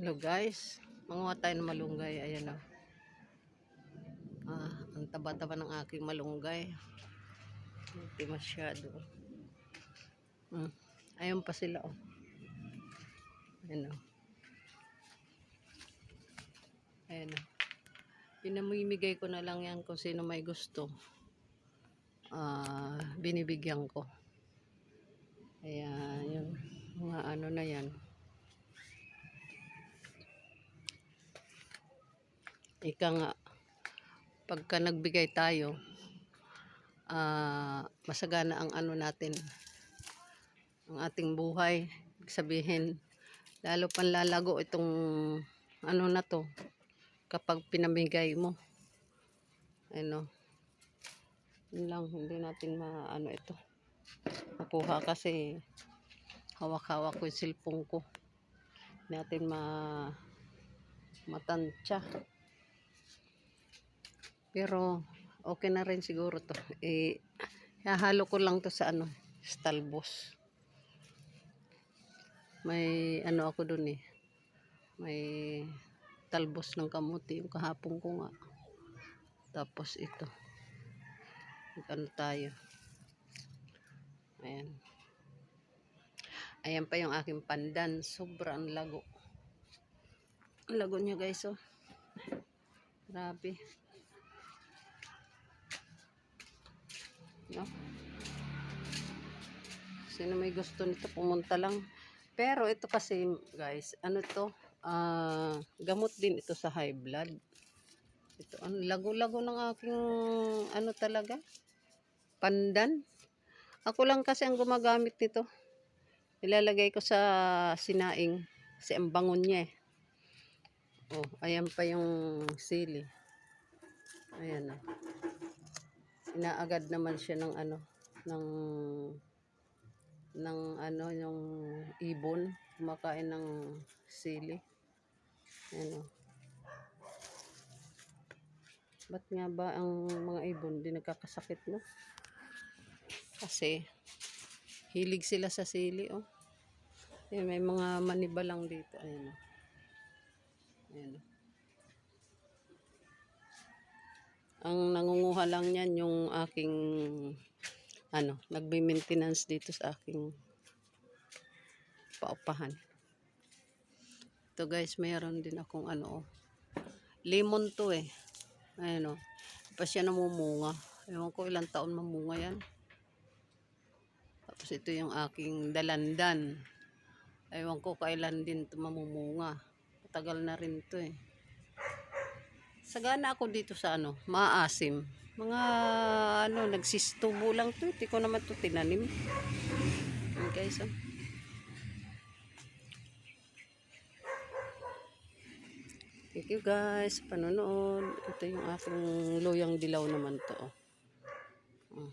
Hello guys, manguha tayo ng malunggay. Ayan o. Ah, ang taba-taba ng aking malunggay. Hindi masyado. Hmm. Ayun pa sila o. Ayan o. Ayan o. Pinamimigay ko na lang yan kung sino may gusto. Ah, binibigyan ko. Ayan, yung mga ano na yan. Ika nga, pagka nagbigay tayo, ah, masagana ang ano natin, ang ating buhay. Sabihin, lalo panlalago itong ano na to, kapag pinamigay mo. Ano, yun lang, hindi natin maano ito. Makuha kasi hawak-hawak ko yung cellphone ko. Hindi natin ma matansya. Pero okay na rin siguro to. Eh, hahalo ko lang to sa ano, stalbos. May ano ako dun eh. May talbos ng kamuti yung kahapon ko nga. Tapos ito. Ano tayo. Ayan. Ayan pa yung aking pandan. Sobrang lago. Lago niya guys oh. Grabe. No? Sino may gusto nito pumunta lang. Pero ito kasi guys, ano to? Ah, gamot din ito sa high blood. Ito, ang lago-lago ng aking ano talaga? Pandan. Ako lang kasi ang gumagamit nito. Ilalagay ko sa sinaing. Kasi ang bangon niya eh. Oh, ayan pa yung sili. Ayan oh. Inaagad naman siya ng ano, ng ng ano, yung ibon. Kumakain ng sili. Ayan oh. Ba't nga ba ang mga ibon di nagkakasakit no? Kasi hilig sila sa sili oh. Ayan, may mga maniba lang dito. Ayan oh. Ayan oh. Ang nangunguha lang niyan yung aking ano, nagbe-maintenance dito sa aking paupahan. Ito guys, mayroon din akong ano, oh. lemon to eh. Ayan o. Pa siya namumunga. Ewan ko ilang taon mamunga yan. Tapos ito yung aking dalandan. Ewan ko kailan din ito mamumunga. Tagal na rin to eh. Sagana ako dito sa ano, maasim. Mga ano, nagsistubo lang to. Hindi ko naman to tinanim. Ayan guys oh. Thank you guys panonood. Ito yung aking loyang dilaw naman to. Oh. Oh.